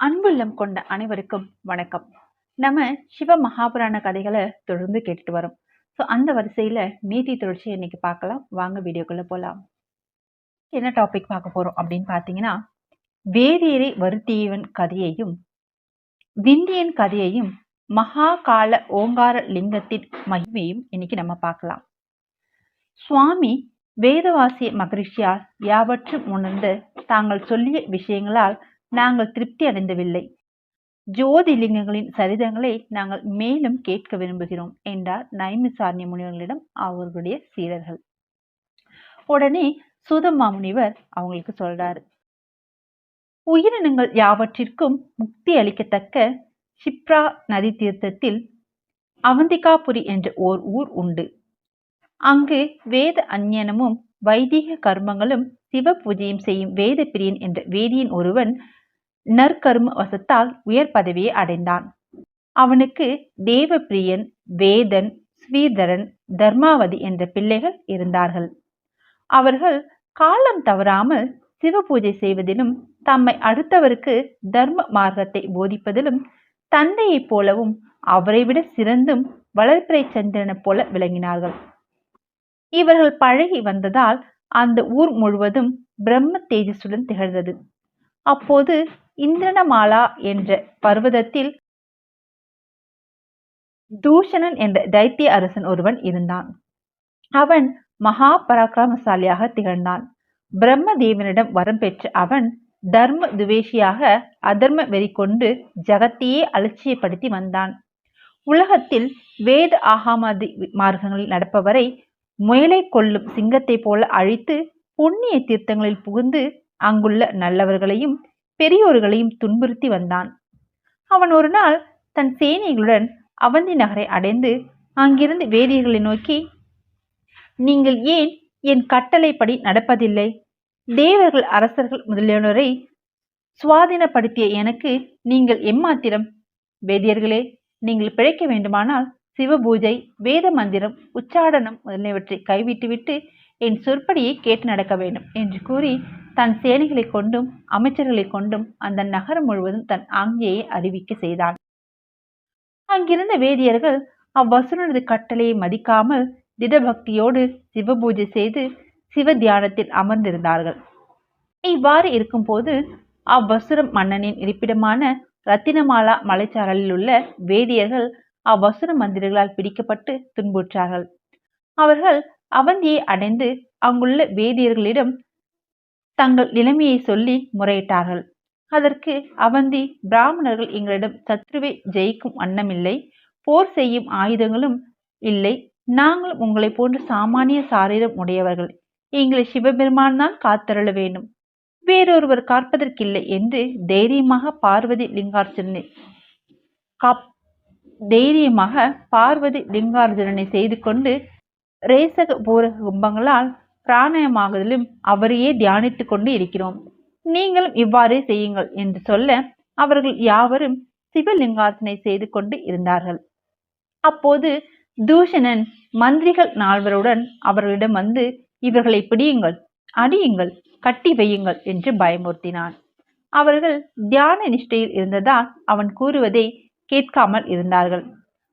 அன்புள்ளம் கொண்ட அனைவருக்கும் வணக்கம். நம்ம சிவ மகாபுராண கதைகளை தொடர்ந்து கேட்டுட்டு வரோம். ஸோ அந்த வரிசையில் நீதி தொடர்ச்சி இன்னைக்கு பார்க்கலாம். வாங்க வீடியோக்குள்ள போகலாம் என்ன டாபிக் பார்க்க போறோம் அப்படின்னு பார்த்தீங்கன்னா வேதியரை வருத்தியவன் கதையையும் விந்தியன் கதையையும் மகாகால ஓங்கார லிங்கத்தின் மகிமையும் இன்னைக்கு நம்ம பார்க்கலாம். சுவாமி வேதவாசிய மகரிஷியால் யாவற்றும் உணர்ந்து தாங்கள் சொல்லிய விஷயங்களால் நாங்கள் திருப்தி அடைந்தவில்லை. ஜோதிலிங்கங்களின் சரிதங்களை நாங்கள் மேலும் கேட்க விரும்புகிறோம் என்றார் நைமிசாரண்ய முனிவர்களிடம் அவர்களுடைய சீடர்கள். உடனே சுதம்மா முனிவர் அவங்களுக்கு சொல்றாரு உயிரினங்கள் யாவற்றிற்கும் முக்தி அளிக்கத்தக்க சிப்ரா நதி தீர்த்தத்தில் அவந்திகாபுரி என்ற ஓர் ஊர் உண்டு. அங்கு வேத அஞ்ஞனமும் வைதிக கர்மங்களும் சிவ பூஜையும் செய்யும் வேத பிரியன் என்ற வேதியின் ஒருவன் நற்கரும வசத்தால் உயர் பதவியை அடைந்தான். அவனுக்கு தேவப்பிரியன் வேதன் ஸ்ரீதரன் தர்மாவதி என்ற பிள்ளைகள் இருந்தார்கள். அவர்கள் காலம் தவறாமல் சிவ பூஜை செய்வதிலும் தம்மை அடுத்தவருக்கு தர்ம மார்க்கத்தை போதிப்பதிலும் தந்தையைப் போலவும் அவரை விட சிறந்தும் வளர்ப்பிறை சந்திரனைப் போல விளங்கினார்கள். இவர்கள் பழகி வந்ததால் அந்த ஊர் முழுவதும் பிரம்ம தேஜஸுடன் திகழ்ந்தது. அப்போது இந்திரனமாலா என்ற பர்வதத்தில் தூஷணன் என்ற தைத்திய அரசன் ஒருவன் இருந்தான். அவன் மகா பராக்கிரமசாலியாக திகழ்ந்தான். பிரம்ம தேவனிடம் வரம் பெற்ற அவன் தர்ம துவேஷியாக அதர்ம வெறி கொண்டு ஜகத்தையே அலட்சியப்படுத்தி வந்தான். உலகத்தில் வேத ஆகாமதி மார்க்கங்களில் நடப்பவரை முயலை கொள்ளும் சிங்கத்தை போல அழித்து புண்ணிய தீர்த்தங்களில் புகுந்து அங்குள்ள நல்லவர்களையும் பெரியோர்களையும் துன்புறுத்தி வந்தான். அவன் ஒரு நாள் தன் சேனைகளுடன் அவந்தி நகரை அடைந்து அங்கிருந்து வேதியர்களை நோக்கி நீங்கள் ஏன் என் கட்டளைப்படி நடப்பதில்லை? தேவர்கள் அரசர்கள் முதலியனரை சுவாதீனப்படுத்திய எனக்கு நீங்கள் எம்மாத்திரம்? வேதியர்களே நீங்கள் பிழைக்க வேண்டுமானால் சிவபூஜை வேத மந்திரம் உச்சாடனம் முதலியவற்றை கைவிட்டுவிட்டு என் சொற்படியை கேட்டு நடக்க வேண்டும் என்று கூறி தன் சேனைகளை கொண்டும் அமைச்சர்களை கொண்டும் அந்த நகரம் முழுவதும் தன் ஆங்கியை அறிவிக்க செய்தான் அங்கிருந்த வேதியர்கள் அவ்வசுரனது கட்டளையை மதிக்காமல் திடபக்தியோடு சிவபூஜை செய்து சிவ தியானத்தில் அமர்ந்திருந்தார்கள். இவ்வாறு இருக்கும்போது அவ்வசுரம் மன்னனின் இருப்பிடமான ரத்தினமாலா மலைச்சாரலில் உள்ள வேதியர்கள் அவ்வசுர மந்திரிகளால் பிடிக்கப்பட்டு துன்புற்றார்கள். அவர்கள் அவந்தியை அடைந்து அங்குள்ள வேதியர்களிடம் தங்கள் நிலைமையை சொல்லி முறையிட்டார்கள். அதற்கு அவந்தி பிராமணர்கள் எங்களிடம் சத்ருவை ஜெயிக்கும் வண்ணமில்லை போர் செய்யும் ஆயுதங்களும் இல்லை நாங்களும் உங்களை போன்ற சாமானிய சாரீரம் உடையவர்கள். எங்களை சிவபெருமான் தான் காத்தருள வேண்டும். வேறொருவர் காப்பதற்கில்லை என்று தைரியமாக பார்வதி லிங்கார்ஜுனனை காப் தைரியமாக பார்வதி லிங்கார்ஜுனனை செய்து கொண்டு ரேசக பூரக கும்பங்களால் பிராணாயமாகதிலும் அவரையே தியானித்து கொண்டு இருக்கிறோம். நீங்களும் இவ்வாறே செய்யுங்கள் என்று சொல்ல அவர்கள் யாவரும் சிவலிங்காசனை செய்து கொண்டு இருந்தார்கள். அப்போது தூஷணன் மந்திரிகள் நால்வருடன் அவர்களிடம் வந்து இவர்களை பிடியுங்கள் அடியுங்கள் கட்டி வையுங்கள் என்று பயமுறுத்தினான். அவர்கள் தியான நிஷ்டையில் இருந்ததால் அவன் கூறுவதை கேட்காமல் இருந்தார்கள்.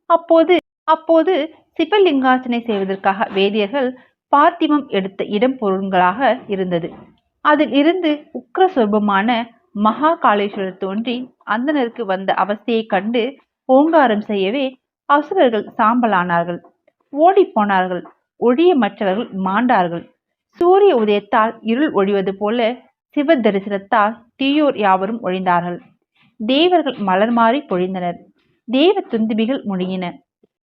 அப்போது அப்போது சிவலிங்காசனை செய்வதற்காக வேதியர்கள் பாத்திமம் எடுத்த இடம் பொருள்களாக இருந்தது. அதில் இருந்து உக்ர சொர்பமான மகா காளேஸ்வரர் தோன்றி அந்தனருக்கு வந்த அவஸ்தையை கண்டு ஓங்காரம் செய்யவே அசுரர்கள் சாம்பலானார்கள். ஓடி போனார்கள். ஒழிய மற்றவர்கள் மாண்டார்கள். சூரிய உதயத்தால் இருள் ஒழிவது போல சிவ தரிசனத்தால் தீயோர் யாவரும் ஒழிந்தார்கள். தேவர்கள் மலர் மாறி பொழிந்தனர். தேவ துந்துபிகள் முழுகின.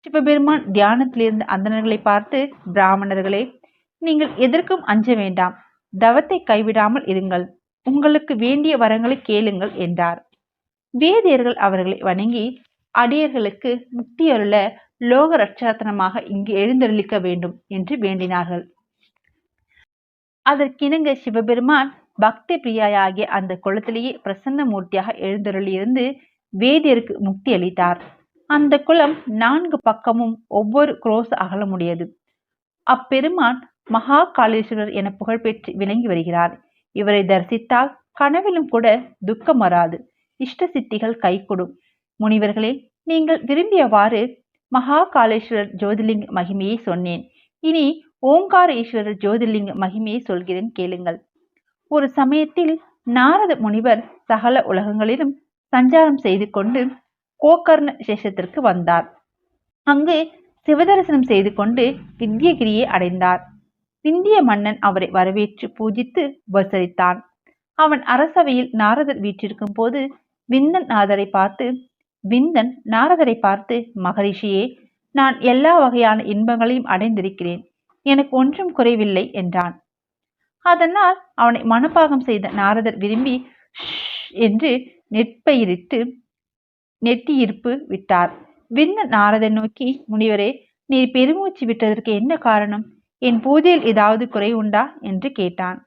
சிவபெருமான் தியானத்திலிருந்த அந்தணர்களை பார்த்து பிராமணர்களே நீங்கள் எதற்கும் அஞ்ச வேண்டாம். தவத்தை கைவிடாமல் இருங்கள். உங்களுக்கு வேண்டிய வரங்களை கேளுங்கள் என்றார். வேதியர்கள் அவர்களை வணங்கி அடியர்களுக்கு முக்தி அருள லோக ரட்சாத்தனமாக இங்கு எழுந்தருளிக்க வேண்டும் என்று வேண்டினார்கள். அதற்கிணங்க சிவபெருமான் பக்தி பிரியாயாகிய அந்த குளத்திலேயே பிரசன்ன மூர்த்தியாக எழுந்தருளியிருந்து வேதியருக்கு முக்தி அளித்தார். அந்த குளம் நான்கு பக்கமும் ஒவ்வொரு குரோஸ் அகலமுடையது. அப்பெருமான் மகா காளீஸ்வரர் என புகழ்பெற்று விளங்கி வருகிறார். இவரை தரிசித்தால் கனவிலும் கூட துக்கம் வராது. இஷ்ட சித்திகள் கைகூடும். முனிவர்களே நீங்கள் விரும்பியவாறு மகா காளேஸ்வரர் ஜோதிலிங்க மகிமையை சொன்னேன். இனி ஓங்கார ஈஸ்வரர் ஜோதிலிங்க மகிமையை சொல்கிறேன் கேளுங்கள். ஒரு சமயத்தில் நாரத முனிவர் சகல உலகங்களிலும் சஞ்சாரம் செய்து கொண்டு கோகர்ண சேஷத்திற்கு வந்தார். அங்கு சிவதரிசனம் செய்து கொண்டு விந்தியகிரியை அடைந்தார். விந்திய மன்னன் அவரை வரவேற்று பூஜித்து உபசரித்தான். அவன் அரசவையில் நாரதர் வீற்றிருக்கும் போது விந்தன் நாதரை பார்த்து விந்தன் நாரதரை பார்த்து மகரிஷியே நான் எல்லா வகையான இன்பங்களையும் அடைந்திருக்கிறேன். எனக்கு ஒன்றும் குறைவில்லை என்றான். அதனால் அவனை மனப்பாகம் செய்த நாரதர் விரும்பி என்று நெற்பயிரிட்டு நெட்டியிருப்பு விட்டார். விந்த நாரதை நோக்கி முனிவரே நீர் பெருமூச்சு விட்டதற்கு என்ன காரணம்? என் பூஜையில் ஏதாவது குறை உண்டா? என்று கேட்டான்.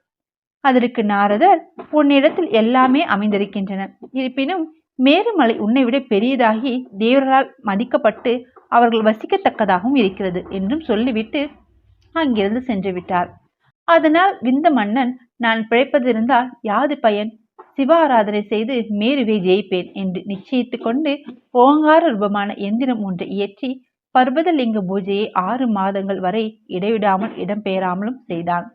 அதற்கு நாரதர் உன்னிடத்தில் எல்லாமே அமைந்திருக்கின்றன. இருப்பினும் மேருமலை உன்னை விட பெரியதாகி தேவர்களால் மதிக்கப்பட்டு அவர்கள் வசிக்கத்தக்கதாகவும் இருக்கிறது என்றும் சொல்லிவிட்டு அங்கிருந்து சென்று விட்டார். அதனால் விந்த மன்னன் நான் பிழைப்பதிருந்தால் யாது பயன்? சிவாராதனை செய்து மேருவை ஜெயிப்பேன் என்று நிச்சயித்து கொண்டு ஓங்கார ரூபமான எந்திரம் ஒன்றை இயற்றி பர்வதலிங்க பூஜையை ஆறு மாதங்கள் வரை இடைவிடாமல் இடம்பெயராமலும் செய்தான்.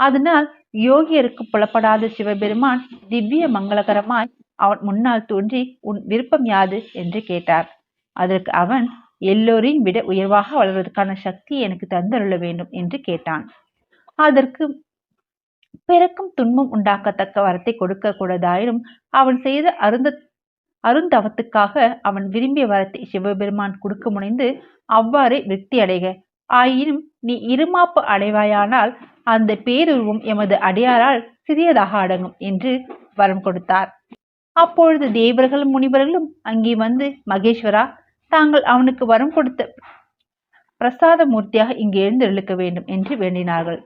அதனால் யோகியருக்கு புலப்படாத சிவபெருமான் திவ்ய மங்களகரமாய் அவன் முன்னால் தோன்றி உன் விருப்பம் யாது? என்று கேட்டார். அதற்கு அவன் எல்லோரையும் விட உயர்வாக வளர்வதற்கான சக்தி எனக்கு தந்தருள வேண்டும் என்று கேட்டான். அதற்கு பிறக்கும் துன்பம் உண்டாக்கத்தக்க வரத்தை கொடுக்க கூடாதாயினும் அவன் செய்த அருந்த அருந்தவத்துக்காக அவன் விரும்பிய வரத்தை சிவபெருமான் கொடுக்க முனைந்து அவ்வாறே விருத்தி அடைக. ஆயினும் நீ இருமாப்பு அடைவாயானால் அந்த பேருருவம் எமது அடியாரால் சிறியதாக அடங்கும் என்று வரம் கொடுத்தார். அப்பொழுது தேவர்களும் முனிவர்களும் அங்கே வந்து மகேஸ்வரா தாங்கள் அவனுக்கு வரம் கொடுத்த பிரசாத மூர்த்தியாக இங்கு எழுந்தருளிக்க வேண்டும் என்று வேண்டினார்கள்.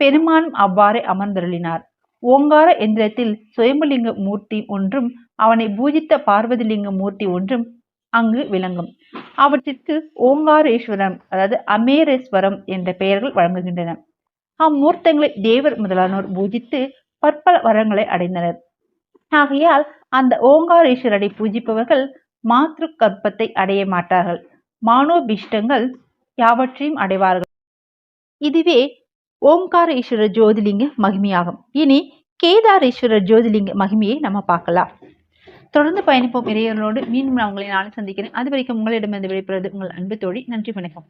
பெருமானும் அவ்வாறே அமர்ந்தருளினார். ஓங்கார எந்திரத்தில் சுயம்புலிங்க மூர்த்தி ஒன்றும் அவனை பூஜித்த பார்வதிலிங்க மூர்த்தி ஒன்றும் அங்கு விளங்கும். அவற்றிற்கு ஓங்காரேஸ்வரம் அதாவது அமேரேஸ்வரம் என்ற பெயர்கள் வழங்குகின்றன. அம்மூர்த்தங்களை தேவர் முதலானோர் பூஜித்து பற்பல வரங்களை அடைந்தனர். ஆகையால் அந்த ஓங்காரேஸ்வரரை பூஜிப்பவர்கள் மாத்ரு கற்பத்தை அடைய மாட்டார்கள். மானோபிஷ்டங்கள் யாவற்றையும் அடைவார்கள். இதுவே ஓம்காரேஸ்வரர் ஜோதிலிங்க மகிமையாகும். இனி கேதாரேஸ்வரர் ஜோதிலிங்க மகிமையை நம்ம பார்க்கலாம். தொடர்ந்து பயணிப்போம் இறையர்களோடு மீண்டும் நான் உங்களை நாளை சந்திக்கிறேன். அது வரைக்கும் உங்களிடமிருந்து விடைபெறுவது உங்கள் அன்பு தோழி. நன்றி வணக்கம்.